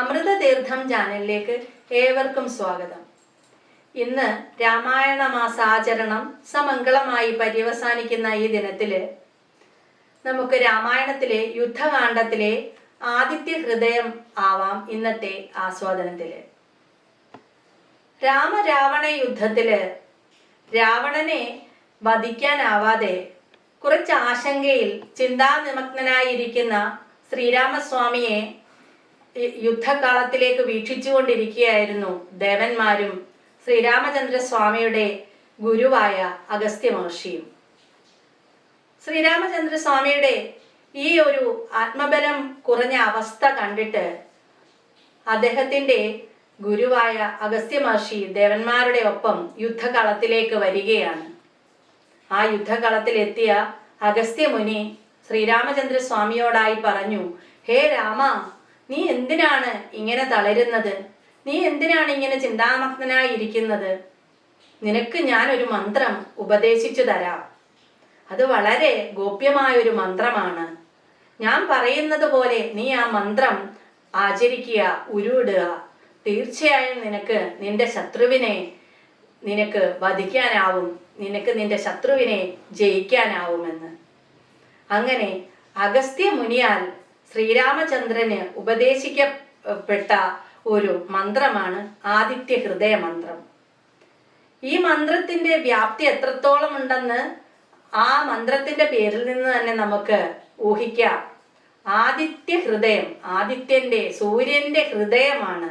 അമൃതതീർത്ഥം ചാനലിലേക്ക് ഏവർക്കും സ്വാഗതം. ഇന്ന് രാമായണ മാസാചരണം സമംഗളമായി പര്യവസാനിക്കുന്ന ഈ ദിനത്തിൽ നമുക്ക് രാമായണത്തിലെ യുദ്ധകാന്ഡത്തിലെ ആദിത്യ ഹൃദയം ആവാം ഇന്നത്തെ ആസ്വാദനത്തിൽ. രാമരാവണ യുദ്ധത്തിൽ രാവണനെ വധിക്കാനാവാതെ കുറച്ച് ആശങ്കയിൽ ചിന്താനിമഗ്നനായിരിക്കുന്ന ശ്രീരാമസ്വാമിയെ യുദ്ധകാലത്തിലേക്ക് വീക്ഷിച്ചുകൊണ്ടിരിക്കുകയായിരുന്നു ദേവന്മാരും ശ്രീരാമചന്ദ്ര സ്വാമിയുടെ ഗുരുവായ അഗസ്ത്യ മഹർഷിയും. ശ്രീരാമചന്ദ്ര സ്വാമിയുടെ ഈ ഒരു ആത്മബലം കുറഞ്ഞ അവസ്ഥ കണ്ടിട്ട് അദ്ദേഹത്തിന്റെ ഗുരുവായ അഗസ്ത്യ മഹർഷി ദേവന്മാരുടെ ഒപ്പം യുദ്ധകളത്തിലേക്ക് വരികയാണ്. ആ യുദ്ധകളത്തിലെത്തിയ അഗസ്ത്യ മുനി ശ്രീരാമചന്ദ്ര സ്വാമിയോടായി പറഞ്ഞു ഹേ രാമ നീ എന്തിനാണ് ഇങ്ങനെ തളരുന്നത്? നീ എന്തിനാണ് ഇങ്ങനെ ചിന്താമഗ്നായി ഇരിക്കുന്നത് നിനക്ക് ഞാൻ ഒരു മന്ത്രം ഉപദേശിച്ചു തരാം. അത് വളരെ ഗോപ്യമായ ഒരു മന്ത്രമാണ്. ഞാൻ പറയുന്നത് പോലെ നീ ആ മന്ത്രം ആചരിക്കുക ഉരുവിടുക. തീർച്ചയായും നിനക്ക് നിന്റെ ശത്രുവിനെ നിനക്ക് വധിക്കാനാവും. നിനക്ക് നിന്റെ ശത്രുവിനെ ജയിക്കാനാവുമെന്ന്. അങ്ങനെ അഗസ്ത്യ മുനിയാൽ ശ്രീരാമചന്ദ്രന് ഉപദേശിക്കപ്പെട്ട ഒരു മന്ത്രമാണ് ആദിത്യ ഹൃദയ മന്ത്രം. ഈ മന്ത്രത്തിന്റെ വ്യാപ്തി എത്രത്തോളം ഉണ്ടെന്ന് ആ മന്ത്രത്തിന്റെ പേരിൽ നിന്ന് തന്നെ നമുക്ക് ഊഹിക്കാം. ആദിത്യ ഹൃദയം ആദിത്യന്റെ സൂര്യന്റെ ഹൃദയമാണ്.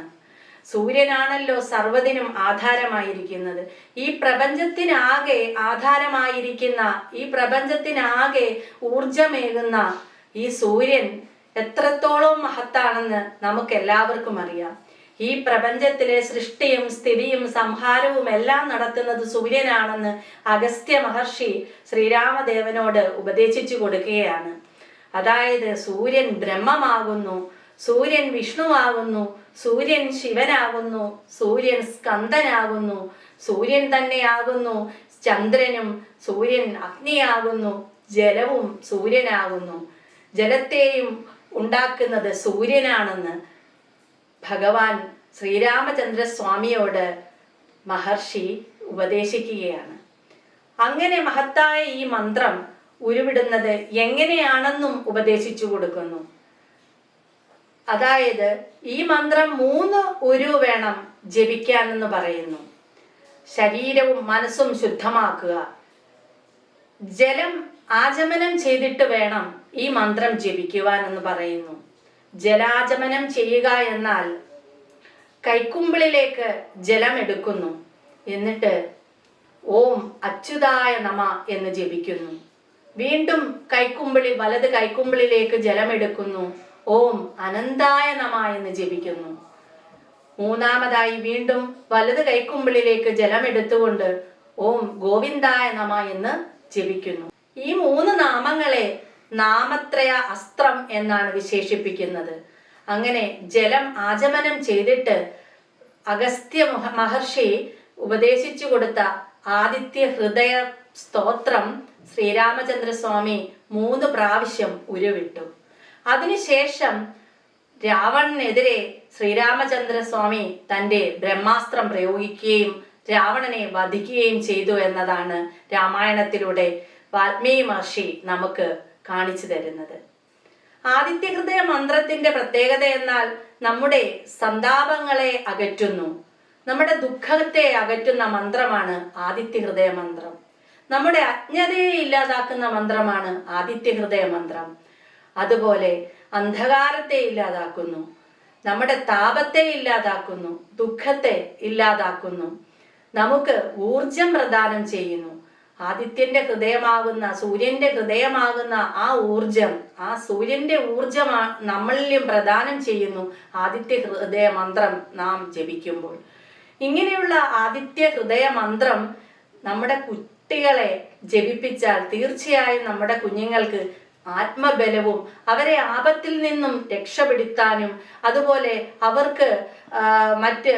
സൂര്യനാണല്ലോ സർവതിനും ആധാരമായിരിക്കുന്നത്. ഈ പ്രപഞ്ചത്തിനാകെ ആധാരമായിരിക്കുന്ന ഈ പ്രപഞ്ചത്തിനാകെ ഊർജമേകുന്ന ഈ സൂര്യൻ എത്രത്തോളം മഹത്താണെന്ന് നമുക്ക് എല്ലാവർക്കും അറിയാം. ഈ പ്രപഞ്ചത്തിലെ സൃഷ്ടിയും സ്ഥിതിയും സംഹാരവും എല്ലാം നടത്തുന്നത് സൂര്യനാണെന്ന് അഗസ്ത്യ മഹർഷി ശ്രീരാമദേവനോട് ഉപദേശിച്ചു കൊടുക്കുകയാണ്. അതായത് സൂര്യൻ ബ്രഹ്മമാകുന്നു സൂര്യൻ വിഷ്ണുവാകുന്നു സൂര്യൻ ശിവനാകുന്നു സൂര്യൻ സ്കന്ദനാകുന്നു സൂര്യൻ തന്നെയാകുന്നു ചന്ദ്രനും സൂര്യൻ അഗ്നിയാകുന്നു ജലവും സൂര്യനാകുന്നു. ജലത്തെയും ഉണ്ടാക്കുന്നത് സൂര്യനാണെന്ന് ഭഗവാൻ ശ്രീരാമചന്ദ്ര സ്വാമിയോട് മഹർഷി ഉപദേശിക്കുകയാണ്. അങ്ങനെ മഹത്തായ ഈ മന്ത്രം ഉരുവിടുന്നത് എങ്ങനെയാണെന്നും ഉപദേശിച്ചു കൊടുക്കുന്നു. അതായത് ഈ മന്ത്രം മൂന്ന് ഉരു വേണം ജപിക്കാനെന്ന് പറയുന്നു. ശരീരവും മനസ്സും ശുദ്ധമാക്കുക. ജലം ആചമനം ചെയ്തിട്ട് വേണം ഈ മന്ത്രം ജപിക്കുവാൻ എന്ന് പറയുന്നു. ജലാചമനം ചെയ്യുക എന്നാൽ കൈക്കുമ്പിളിലേക്ക് ജലം എടുക്കുന്നു. എന്നിട്ട് ഓം അച്യുതായ നമ എന്ന് ജപിക്കുന്നു. വീണ്ടും കൈക്കുമ്പിളി വലത് കൈക്കുമ്പിളിലേക്ക് ജലമെടുക്കുന്നു ഓം അനന്തായ നമ എന്ന് ജപിക്കുന്നു. മൂന്നാമതായി വീണ്ടും വലത് കൈക്കുമ്പിളിലേക്ക് ജലമെടുത്തുകൊണ്ട് ഓം ഗോവിന്ദായ നമ എന്ന് ജപിക്കുന്നു. ഈ മൂന്ന് നാമങ്ങളെ നാമത്രയ അസ്ത്രം എന്നാണ് വിശേഷിപ്പിക്കുന്നത്. അങ്ങനെ ജലം ആചമനം ചെയ്തിട്ട് അഗസ്ത്യ മഹർഷി ഉപദേശിച്ചു കൊടുത്ത ആദിത്യ ഹൃദയ സ്തോത്രം ശ്രീരാമചന്ദ്രസ്വാമി മൂന്ന് പ്രാവശ്യം ഉരുവിട്ടു. അതിനുശേഷം രാവണനെതിരെ ശ്രീരാമചന്ദ്രസ്വാമി തന്റെ ബ്രഹ്മാസ്ത്രം പ്രയോഗിക്കുകയും രാവണനെ വധിക്കുകയും ചെയ്തു എന്നതാണ് രാമായണത്തിലൂടെ വാൽമീകി മഹർഷി നമുക്ക് കാണിച്ചു തരുന്നത്. ആദിത്യഹൃദയ മന്ത്രത്തിന്റെ പ്രത്യേകത എന്നാൽ നമ്മുടെ സന്താപങ്ങളെ അകറ്റുന്നു. നമ്മുടെ ദുഃഖത്തെ അകറ്റുന്ന മന്ത്രമാണ് ആദിത്യഹൃദയ മന്ത്രം. നമ്മുടെ അജ്ഞതയെ ഇല്ലാതാക്കുന്ന മന്ത്രമാണ് ആദിത്യഹൃദയ മന്ത്രം. അതുപോലെ അന്ധകാരത്തെ ഇല്ലാതാക്കുന്നു. നമ്മുടെ താപത്തെ ഇല്ലാതാക്കുന്നു. ദുഃഖത്തെ ഇല്ലാതാക്കുന്നു. നമുക്ക് ഊർജം പ്രദാനം ചെയ്യുന്നു. ആദിത്യന്റെ ഹൃദയമാകുന്ന സൂര്യന്റെ ഹൃദയമാകുന്ന ആ ഊർജം ആ സൂര്യന്റെ ഊർജം നമ്മളിലും പ്രദാനം ചെയ്യുന്നു ആദിത്യ ഹൃദയ മന്ത്രം നാം ജപിക്കുമ്പോൾ. ഇങ്ങനെയുള്ള ആദിത്യ ഹൃദയ മന്ത്രം നമ്മുടെ കുട്ടികളെ ജപിപ്പിച്ചാൽ തീർച്ചയായും നമ്മുടെ കുഞ്ഞുങ്ങൾക്ക് ആത്മബലവും അവരെ ആപത്തിൽ നിന്നും രക്ഷപ്പെടുത്താനും അതുപോലെ അവർക്ക് മറ്റ്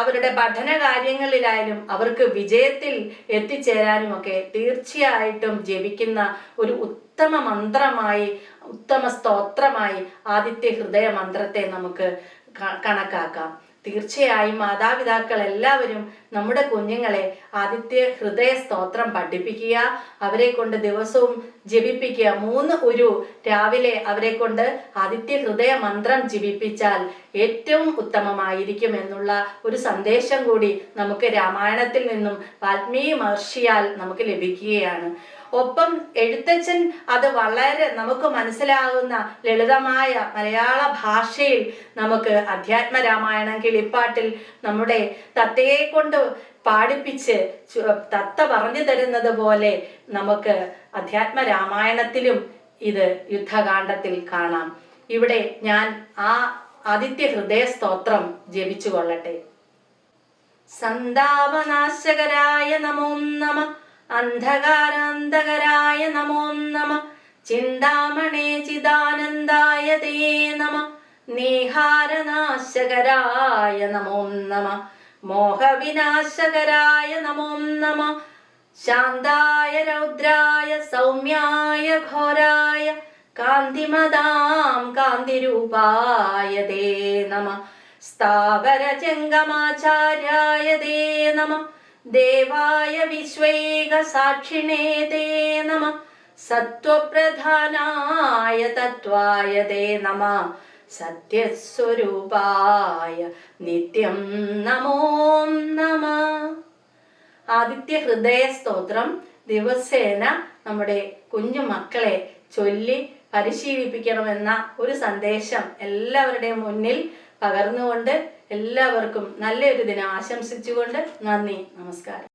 അവരുടെ പഠന കാര്യങ്ങളിലായാലും അവർക്ക് വിജയത്തിൽ എത്തിച്ചേരാനും ഒക്കെ തീർച്ചയായിട്ടും ജപിക്കുന്ന ഒരു ഉത്തമ മന്ത്രമായി ഉത്തമ സ്തോത്രമായി ആദിത്യ ഹൃദയ മന്ത്രത്തെ നമുക്ക് കണക്കാക്കാം. തീർച്ചയായും മാതാപിതാക്കൾ എല്ലാവരും നമ്മുടെ കുഞ്ഞുങ്ങളെ ആദിത്യ ഹൃദയ സ്തോത്രം പഠിപ്പിക്കുക അവരെ കൊണ്ട് ദിവസവും ജപിപ്പിക്കുക. മൂന്ന് ഒരു രാവിലെ അവരെ കൊണ്ട് ആദിത്യ ഹൃദയ മന്ത്രം ജപിപ്പിച്ചാൽ ഏറ്റവും ഉത്തമമായിരിക്കും എന്നുള്ള ഒരു സന്ദേശം കൂടി നമുക്ക് രാമായണത്തിൽ നിന്നും വാൽമീകി മഹർഷിയാൽ നമുക്ക് ലഭിക്കുകയാണ്. ഒപ്പം എഴുത്തച്ഛൻ അത് വളരെ നമുക്ക് മനസ്സിലാകുന്ന ലളിതമായ മലയാള ഭാഷയിൽ നമുക്ക് അധ്യാത്മ രാമായണം കിളിപ്പാട്ടിൽ നമ്മുടെ തത്തയെ കൊണ്ട് പാടിപ്പിച്ച് തത്ത പറഞ്ഞു തരുന്നത് പോലെ നമുക്ക് അധ്യാത്മ രാമായണത്തിലും ഇത് യുദ്ധകാന്ഡത്തിൽ കാണാം. ഇവിടെ ഞാൻ ആ ആദിത്യ ഹൃദയ സ്തോത്രം ജപിച്ചു കൊള്ളട്ടെ സന്താപനാശകരായ നമോ നമ അന്ധകാരാന്തകരായ നമോ നമ ചിന്താമണേ ചിദാനന്ദായ തേ നമ നീഹാരനാശകരായ നമോ നമ മോഹവിനാശകരായ നമോ നമ ശാന്തായ രൗദ്രായ സൗമ്യായ ഘോരായ കാന്തിമതാം കാന്തിരൂപായ ദേ നമ. സ്ഥാവരജംഗമാചാര്യായ ദേ നമ. ദേവായ വിശ്വേക സാക്ഷിണേ ദേ നമ. സത്വപ്രധാനായ തത്വായ ദേ നമ. സത്യസ്വരൂപായ നിത്യം നമോ നമ. ആദിത്യ ഹൃദയ സ്തോത്രം ദിവസേന നമ്മുടെ കുഞ്ഞു മക്കളെ ചൊല്ലി പരിശീലിപ്പിക്കണമെന്ന ഒരു സന്ദേശം എല്ലാവരുടെയും മുന്നിൽ പകർന്നുകൊണ്ട് എല്ലാവർക്കും നല്ലൊരു ദിനം ആശംസിച്ചുകൊണ്ട് നന്ദി നമസ്കാരം.